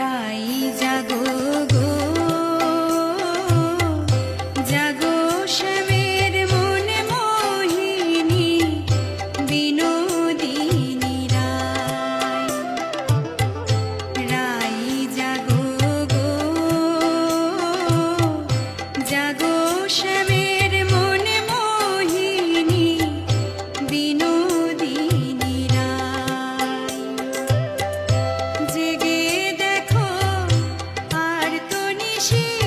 তারাই জাগো। she